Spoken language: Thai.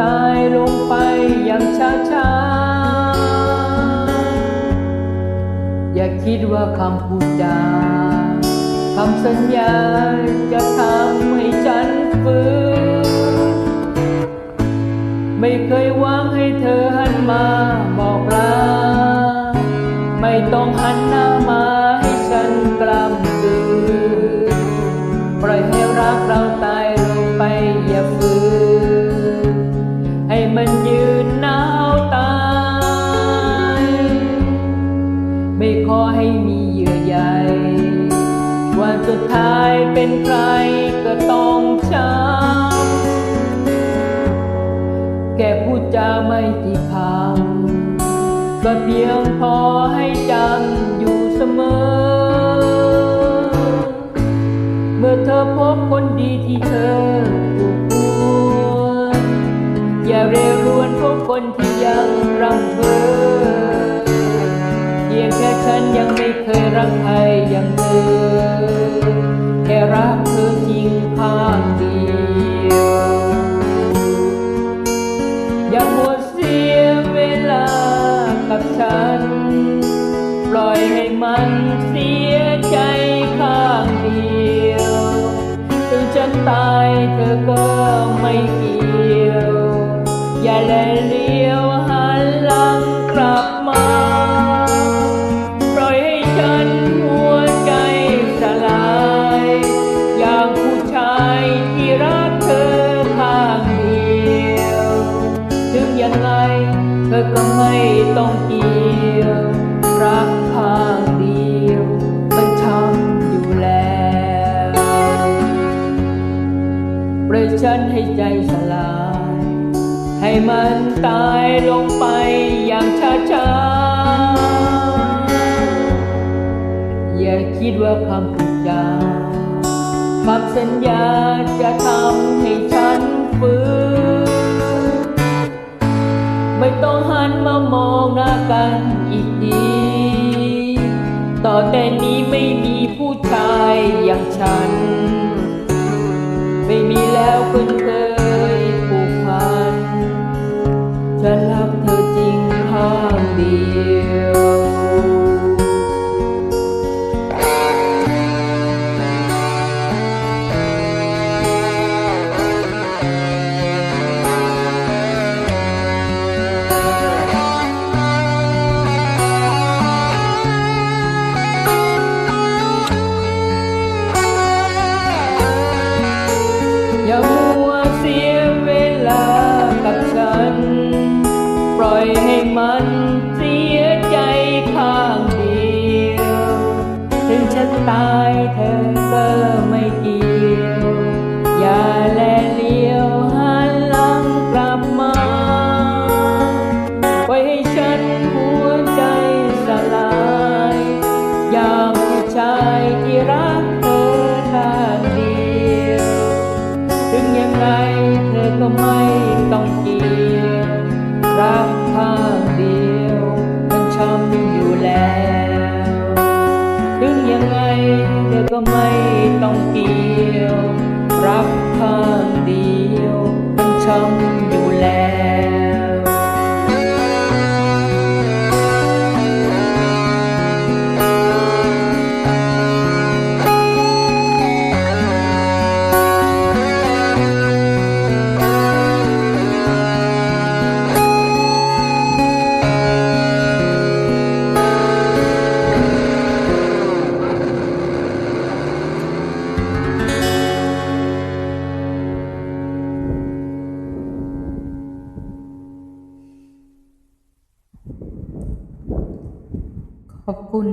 ตายลงไปอย่างช้าช้าอย่าคิดว่าคำพูดจาคำสัญญาจะทำให้ฉันฟื้นไม่เคยหวังให้เธอหันมาบอกลาไม่ต้องหันหน้ามาให้ฉันกลับ สุดท้ายเป็นใครก็ต้องช้ำแกพูดจาไม่กี่คำก็เพียงพอให้จำอยู่ ฉันยังไม่เคยรักใครอย่างเธอแค่รักเธอจริงภาคดี ให้มันตายลงไปอย่างช้าๆ อย่าคิดว่าคำพูดจาคำสัญญาจะทำให้ฉันฟื้นไม่ต้องหันมามองหน้ากันอีกดีต่อแต่นี้ไม่มีผู้ชายอย่างฉัน ไม่มีแล้วคน ฉั ชายที่รักเธอทางเดียว ถึงยังไงเธอก็ไม่ต้องเกี่ยวรักทางเดียวมันช้ำอยู่แล้ว ถึงยังไงเธอก็ไม่ต้องเกี่ยว ขอบคุณ